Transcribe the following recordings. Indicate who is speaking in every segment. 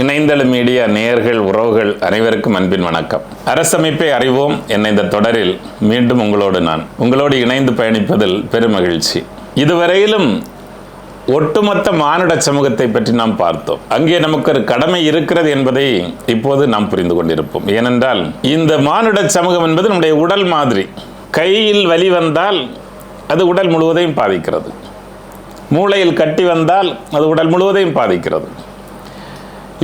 Speaker 1: இணைந்தளு media நேயர்கள் உறவுகள் அனைவருக்கும் அன்பின் வணக்கம். அரசமைப்பை அறிவோம் என்ற இந்த தொடரில் மீண்டும் உங்களோடு நான். உங்களோடு இணைந்து பயணிப்பதில் பெருமகிழ்ச்சி இதுவரையிலும் ஒட்டுமொத்த மானுட சமூகத்தை பற்றி நாம் பார்த்தோம். அங்கே நமக்கு ஒரு கடமை இருக்கிறது என்பதை இப்போது நாம் புரிந்து கொண்டிருப்போம். ஏனென்றால் இந்த மானுட சமூகம் என்பது நம்முடைய உடல் மாதிரி. கையில் வலி வந்தால் அது உடல் முழுவதையும் பாதிக்கிறது. மூளையில் கட்டி வந்தால் அது உடல் முழுவதையும் பாதிக்கிறது.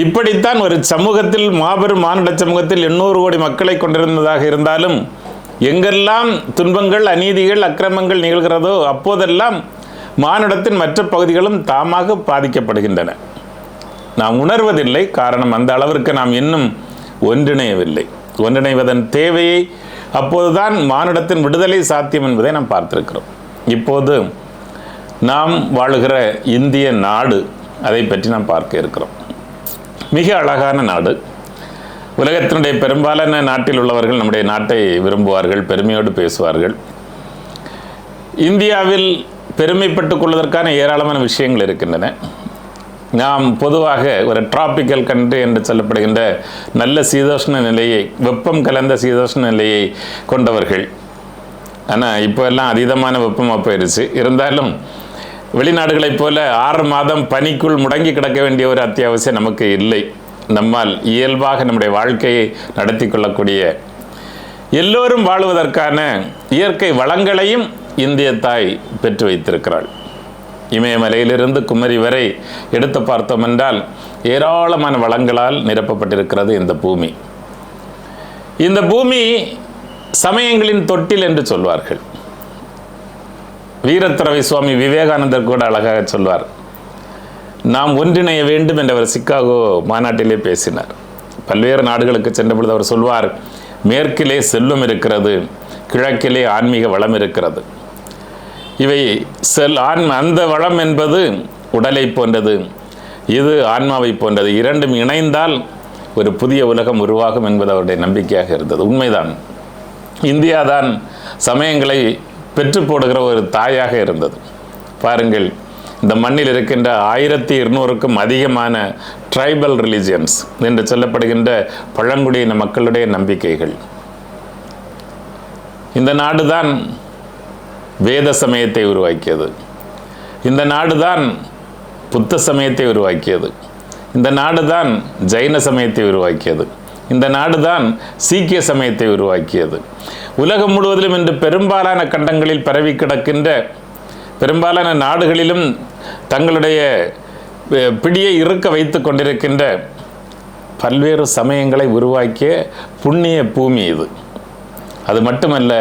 Speaker 1: இப்படித்தான் ஒரு சமூகத்தில் மாபெரும் மானுட சமூகத்தில் எண்ணூறு கோடி மக்களை கொண்டிருந்ததாக இருந்தாலும் எங்கெல்லாம் துன்பங்கள் அநீதிகள் அக்கிரமங்கள் நிகழ்கிறதோ அப்போதெல்லாம் மானுடத்தின் மற்ற பகுதிகளும் தாமாக பாதிக்கப்படுகின்றன. நாம் உணர்வதில்லை காரணம் அந்த அளவிற்கு நாம் இன்னும் ஒன்றிணையவில்லை. ஒன்றிணைவதன் தேவையை அப்போதுதான் மானுடத்தின் விடுதலை சாத்தியம் என்பதை நாம் பார்த்திருக்கிறோம். இப்போது நாம் வாழுகிற இந்திய நாடு அதை பற்றி நாம் பார்க்க இருக்கிறோம். மிக அழகான நாடு. உலகத்தினுடைய பெரும்பாலான நாட்டில் உள்ளவர்கள் நம்முடைய நாட்டை விரும்புவார்கள் பெருமையோடு பேசுவார்கள். இந்தியாவில் பெருமைப்பட்டுக் கொள்வதற்கான ஏராளமான விஷயங்கள் இருக்கின்றன. நாம் பொதுவாக ஒரு டிராபிக்கல் கண்ட்ரி என்று சொல்லப்படுகின்ற நல்ல சீதோஷ்ண நிலையை வெப்பம் கலந்த சீதோஷ்ண நிலையை கொண்டவர்கள். ஆனால் இப்போ எல்லாம் அதீதமான வெப்பமாக போயிருச்சு. இருந்தாலும் வெளிநாடுகளைப் போல ஆறு மாதம் பனிக்குள் முடங்கி கிடக்க வேண்டிய ஒரு அத்தியாவசியம் நமக்கு இல்லை. நம்மால் இயல்பாக நம்முடைய வாழ்க்கையை நடத்தி கொள்ளக்கூடிய எல்லோரும் வாழுவதற்கான இயற்கை வளங்களையும் இந்திய தாய் பெற்று வைத்திருக்கிறாள். இமயமலையிலிருந்து குமரி வரை எடுத்து பார்த்தோம் என்றால் ஏராளமான வளங்களால் நிரப்பப்பட்டிருக்கிறது இந்த பூமி. இந்த பூமி சமயங்களின் தொட்டில் என்று சொல்வார்கள். வீரத்துறவை சுவாமி விவேகானந்தர் கூட அழகாக சொல்வார் நாம் ஒன்றிணைய வேண்டும் என்று அவர் சிக்காகோ மாநாட்டிலே பேசினார். பல்வேறு நாடுகளுக்கு சென்ற பொழுது அவர் சொல்வார் மேற்கிலே செல்வம் இருக்கிறது கிழக்கிலே ஆன்மீக வளம் இருக்கிறது. இவை செல் ஆன்ம அந்த வளம் என்பது உடலை போன்றது இது ஆன்மாவை போன்றது. இரண்டும் இணைந்தால் ஒரு புதிய உலகம் உருவாகும் என்பது அவருடைய நம்பிக்கையாக இருந்தது. உண்மைதான். இந்தியா தான் சமயங்களை பெற்று போடுகிற ஒரு தாயாக இருந்தது. பாருங்கள் இந்த மண்ணில் இருக்கின்ற ஆயிரத்தி இருநூறுக்கும் அதிகமான ட்ரைபல் ரிலிஜியன்ஸ் என்று சொல்லப்படுகின்ற பழங்குடியின மக்களுடைய நம்பிக்கைகள். இந்த நாடுதான் வேத சமயத்தை உருவாக்கியது. இந்த நாடுதான் புத்த சமயத்தை உருவாக்கியது. இந்த நாடுதான் ஜைன சமயத்தை உருவாக்கியது. இந்த நாடுதான் சீக்கிய சமயத்தை உருவாக்கியது. உலகம் முழுவதிலும் இன்று பெரும்பாலான கண்டங்களில் பரவி கிடக்கின்ற பெரும்பாலான நாடுகளிலும் தங்களுடைய பிடியை இருக்க வைத்து கொண்டிருக்கின்ற பல்வேறு சமயங்களை உருவாக்கிய புண்ணிய பூமி இது. அது மட்டுமல்ல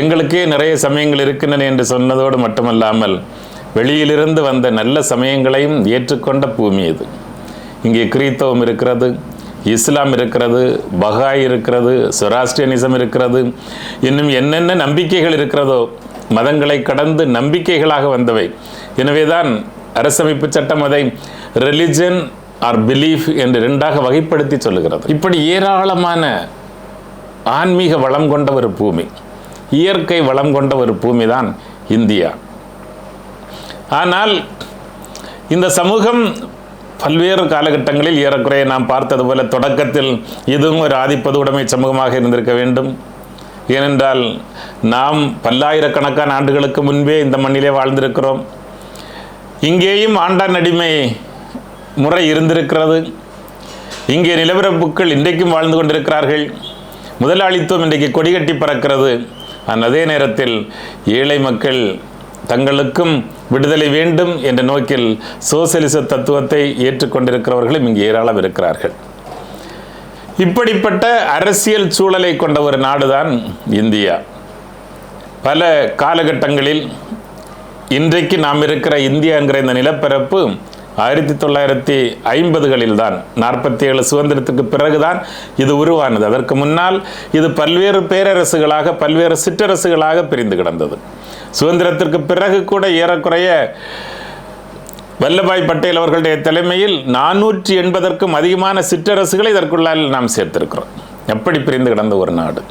Speaker 1: எங்களுக்கே நிறைய சமயங்கள் இருக்கின்றன என்று சொன்னதோடு மட்டுமல்லாமல் வெளியிலிருந்து வந்த நல்ல சமயங்களையும் ஏற்றுக்கொண்ட பூமி இது. இங்கே கிறித்தவம் இருக்கிறது இஸ்லாம் இருக்கிறது பகாய் இருக்கிறது சொராஸ்டியனிசம் இருக்கிறது இன்னும் என்னென்ன நம்பிக்கைகள் இருக்கிறதோ மதங்களை கடந்து நம்பிக்கைகளாக வந்தவை. எனவேதான் அரசமைப்பு சட்டம் அதை ரிலிஜன் ஆர் பிலீஃப் என்று ரெண்டாக வகைப்படுத்தி சொல்லுகிறது. இப்படி ஏராளமான ஆன்மீக வளம் கொண்ட ஒரு பூமி இயற்கை வளம் கொண்ட ஒரு பூமி தான் இந்தியா. ஆனால் இந்த சமூகம் பல்வேறு காலகட்டங்களில் ஏறக்குறைய நாம் பார்த்தது போல தொடக்கத்தில் இதுவும் ஒரு ஆதிப்பது உடைமை சமூகமாக இருந்திருக்க வேண்டும். ஏனென்றால் நாம் பல்லாயிரக்கணக்கான ஆண்டுகளுக்கு முன்பே இந்த மண்ணிலே வாழ்ந்திருக்கிறோம். இங்கேயும் ஆண்டான் அடிமை முறை இருந்திருக்கிறது. இங்கே நிலவரப்புக்கள் இன்றைக்கும் வாழ்ந்து கொண்டிருக்கிறார்கள். முதலாளித்துவம் இன்றைக்கு கொடிகட்டி பறக்கிறது. அதே நேரத்தில் ஏழை மக்கள் தங்களுக்கும் விடுதலை வேண்டும் என்ற நோக்கில் சோசியலிச தத்துவத்தை ஏற்றுக்கொண்டிருக்கிறவர்களும் இங்கு ஏராளம் இருக்கிறார்கள். இப்படிப்பட்ட அரசியல் சூழலை கொண்ட ஒரு நாடுதான் இந்தியா. பல காலகட்டங்களில் இன்றைக்கு நாம் இருக்கிற இந்தியா என்கிற இந்த நிலப்பரப்பு ஆயிரத்தி தொள்ளாயிரத்தி ஐம்பதுகளில் தான் நாற்பத்தி ஏழு சுதந்திரத்துக்கு பிறகுதான் இது உருவானது. அதற்கு முன்னால் இது பல்வேறு பேரரசுகளாக பல்வேறு சிற்றரசுகளாக பிரிந்து கிடந்தது. சுதந்திரத்திற்கு பிறகு கூட ஏறக்குறைய வல்லபாய் பட்டேல் அவர்களுடைய தலைமையில் நானூற்றி எண்பதற்கும் அதிகமான சிற்றரசுகளை இதற்குள்ளால் நாம் சேர்த்திருக்கிறோம். எப்படி பிரிந்து கிடந்த ஒரு நாடு.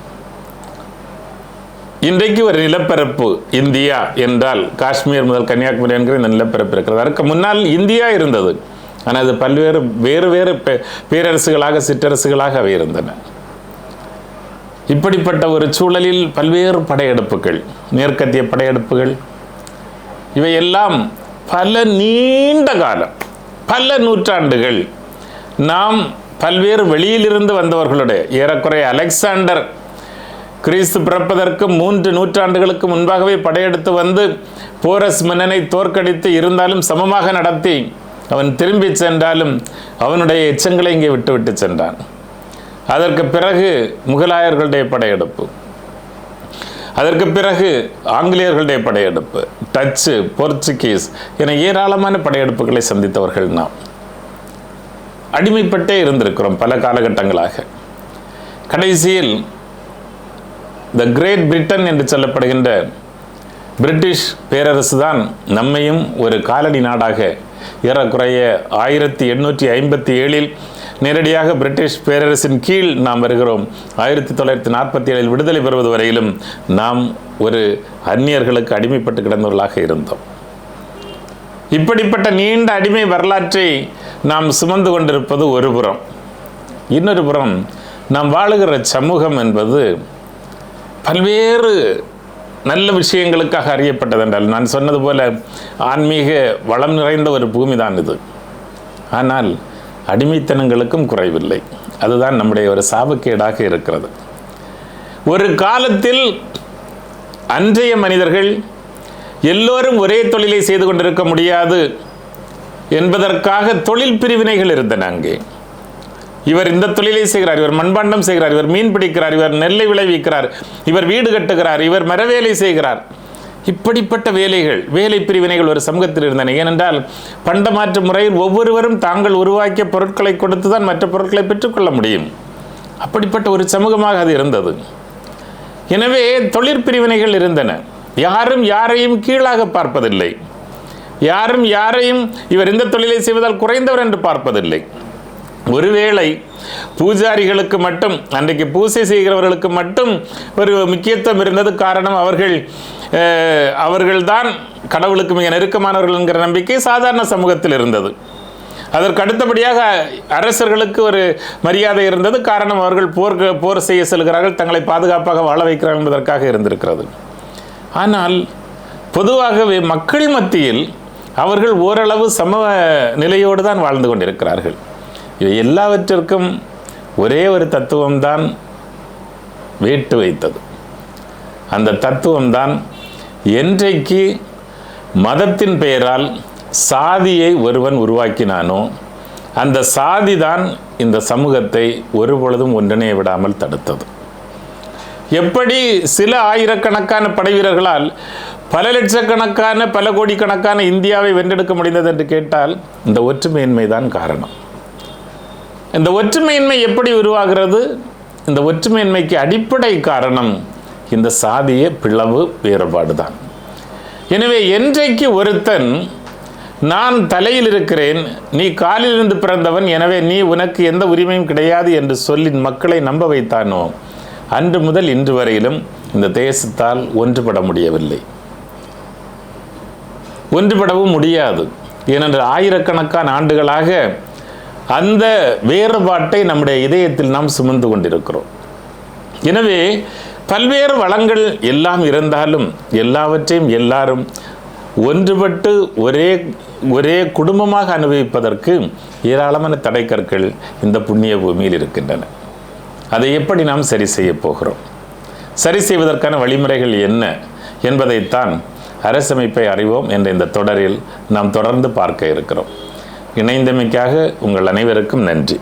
Speaker 1: இன்றைக்கு ஒரு நிலப்பரப்பு இந்தியா என்றால் காஷ்மீர் முதல் கன்னியாகுமரி என்கிற இந்த நிலப்பரப்பு இருக்கிறது. அதற்கு முன்னால் இந்தியா இருந்தது. ஆனால் அது பல்வேறு வேறு வேறு பே- பேரரசுகளாக சிற்றரசுகளாக அவை இருந்தன. இப்படிப்பட்ட ஒரு சூழலில் பல்வேறு படையெடுப்புகள் மேற்கத்திய படையெடுப்புகள் இவையெல்லாம் பல நீண்ட காலம் பல நூற்றாண்டுகள் நாம் பல்வேறு வெளியிலிருந்து வந்தவர்களுடைய ஏறக்குறைய அலெக்சாண்டர் கிறிஸ்து பிறப்பதற்கு மூன்று நூற்றாண்டுகளுக்கு முன்பாகவே படையெடுத்து வந்து போரஸ் மன்னனை தோற்கடித்து இருந்தாலும் சமமாக நடத்தி அவன் திரும்பி சென்றாலும் அவனுடைய எச்சங்களை இங்கே விட்டுவிட்டு சென்றான். அதற்கு பிறகு முகலாயர்களுடைய படையெடுப்பு. அதற்கு பிறகு ஆங்கிலேயர்களுடைய படையெடுப்பு. டச்சு போர்ச்சுகீஸ் என ஏராளமான படையெடுப்புகளை சந்தித்தவர்கள் நாம். அடிமைப்பட்டே இருந்திருக்கிறோம் பல காலகட்டங்களாக. கடைசியில் த கிரேட் பிரிட்டன் என்று சொல்லப்படுகின்ற பிரிட்டிஷ் பேரரசு தான் நம்மையும் ஒரு காலனி நாடாக ஏறக்குறைய ஆயிரத்தி எண்ணூற்றி ஐம்பத்தி ஏழில் நேரடியாக பிரிட்டிஷ் பேரரசின் கீழ் நாம் வருகிறோம். ஆயிரத்தி தொள்ளாயிரத்தி நாற்பத்தி ஏழில் விடுதலை பெறுவது வரையிலும் நாம் ஒரு அந்நியர்களுக்கு அடிமைப்பட்டு கிடந்தவர்களாக இருந்தோம். இப்படிப்பட்ட நீண்ட அடிமை வரலாற்றை நாம் சுமந்து கொண்டிருப்பது ஒரு புறம். இன்னொரு புறம் நாம் வாழுகிற சமூகம் என்பது பல்வேறு நல்ல விஷயங்களுக்காக அறியப்பட்டதென்றால் நான் சொன்னது போல ஆன்மீக வளம் நிறைந்த ஒரு பூமி தான் இது. ஆனால் அடிமைத்தனங்களுக்கும் குறைவில்லை. அதுதான் நம்முடைய ஒரு சாபக்கேடாக இருக்கிறது. ஒரு காலத்தில் அன்றைய மனிதர்கள் எல்லோரும் ஒரே தொழிலை செய்து கொண்டிருக்க முடியாது என்பதற்காக தொழில் பிரிவினைகள் இருந்தன அங்கே. இவர் இந்த தொழிலை செய்கிறார் இவர் மண்பாண்டம் செய்கிறார் இவர் மீன் பிடிக்கிறார் இவர் நெல்லை விளைவிக்கிறார் இவர் வீடு கட்டுகிறார் இவர் மரவேலை செய்கிறார். இப்படிப்பட்ட வேலைகள் வேலை பிரிவினைகள் ஒரு சமூகத்தில் இருந்தன. ஏனென்றால் பண்டமாற்று முறையில் ஒவ்வொருவரும் தாங்கள் உருவாக்கிய பொருட்களை கொடுத்து தான் மற்ற பொருட்களை பெற்றுக்கொள்ள முடியும். அப்படிப்பட்ட ஒரு சமூகமாக அது இருந்தது. எனவே தொழிற்பிரிவினைகள் இருந்தன. யாரும் யாரையும் கீழாக பார்ப்பதில்லை. யாரும் யாரையும் இவர் இந்த தொழிலை செய்வதால் குறைந்தவர் என்று பார்ப்பதில்லை. ஒருவேளை பூஜாரிகளுக்கு மட்டும் அன்றைக்கு பூஜை செய்கிறவர்களுக்கு மட்டும் ஒரு முக்கியத்துவம் இருந்தது காரணம் அவர்கள் அவர்கள்தான் கடவுளுக்கு மிக நெருக்கமானவர்கள் என்கிற நம்பிக்கை சாதாரண சமூகத்தில் இருந்தது. அதற்கு அடுத்தபடியாக அரசர்களுக்கு ஒரு மரியாதை இருந்தது காரணம் அவர்கள் போர் போர் செய்ய செல்கிறார்கள் தங்களை பாதுகாப்பாக வாழ வைக்கிறார்கள் என்பதற்காக இருந்திருக்கிறது. ஆனால் பொதுவாகவே மக்கள் மத்தியில் அவர்கள் ஓரளவு சம நிலையோடு தான் வாழ்ந்து கொண்டிருக்கிறார்கள். இவை எல்லாவற்றிற்கும் ஒரே ஒரு தத்துவம்தான் வேட்டு வைத்தது. அந்த தத்துவம்தான் என்றைக்கு மதத்தின் பெயரால் சாதியை ஒருவன் உருவாக்கினானோ அந்த சாதி தான் இந்த சமூகத்தை ஒருபொழுதும் ஒன்றிணைய விடாமல் தடுத்தது. எப்படி சில ஆயிரக்கணக்கான படைவீரர்களால் பல லட்சக்கணக்கான பல கோடிக்கணக்கான இந்தியாவை வென்றெடுக்க முடிந்தது என்று கேட்டால் இந்த ஒற்றுமையின்மை தான் காரணம். இந்த ஒற்றுமையின்மை எப்படி உருவாகிறது? இந்த ஒற்றுமையின்மைக்கு அடிப்படை காரணம் இந்த சாதிய பிளவு வேறுபாடு தான் எனவே என்றைக்கு ஒருத்தன் நான் தலையில் இருக்கிறேன் நீ காலிலிருந்து பிறந்தவன் எனவே நீ உனக்கு எந்த உரிமையும் கிடையாது என்று சொல்லி மக்களை நம்ப வைத்தானோ? அன்று முதல் இன்று வரையிலும் இந்த தேசத்தால் ஒன்றுபட முடியவில்லை. ஒன்றுபடவும் முடியாது. ஏனென்று ஆயிரக்கணக்கான ஆண்டுகளாக அந்த வேறுபாட்டை நம்முடைய இதயத்தில் நாம் சுமந்து கொண்டிருக்கிறோம். எனவே பல்வேறு வளங்கள் எல்லாம் இருந்தாலும் எல்லாவற்றையும் எல்லாரும் ஒன்றுபட்டு ஒரே ஒரே குடும்பமாக அனுபவிப்பதற்கு ஏராளமான தடைக்கற்கள் இந்த புண்ணிய பூமியில் இருக்கின்றன. அதை எப்படி நாம் சரி செய்ய போகிறோம்? சரி செய்வதற்கான வழிமுறைகள் என்ன என்பதைத்தான் அரசமைப்பை அறிவோம் என்ற இந்த தொடரில் நாம் தொடர்ந்து பார்க்க இருக்கிறோம். இணைந்தமைக்காக உங்கள் அனைவருக்கும் நன்றி.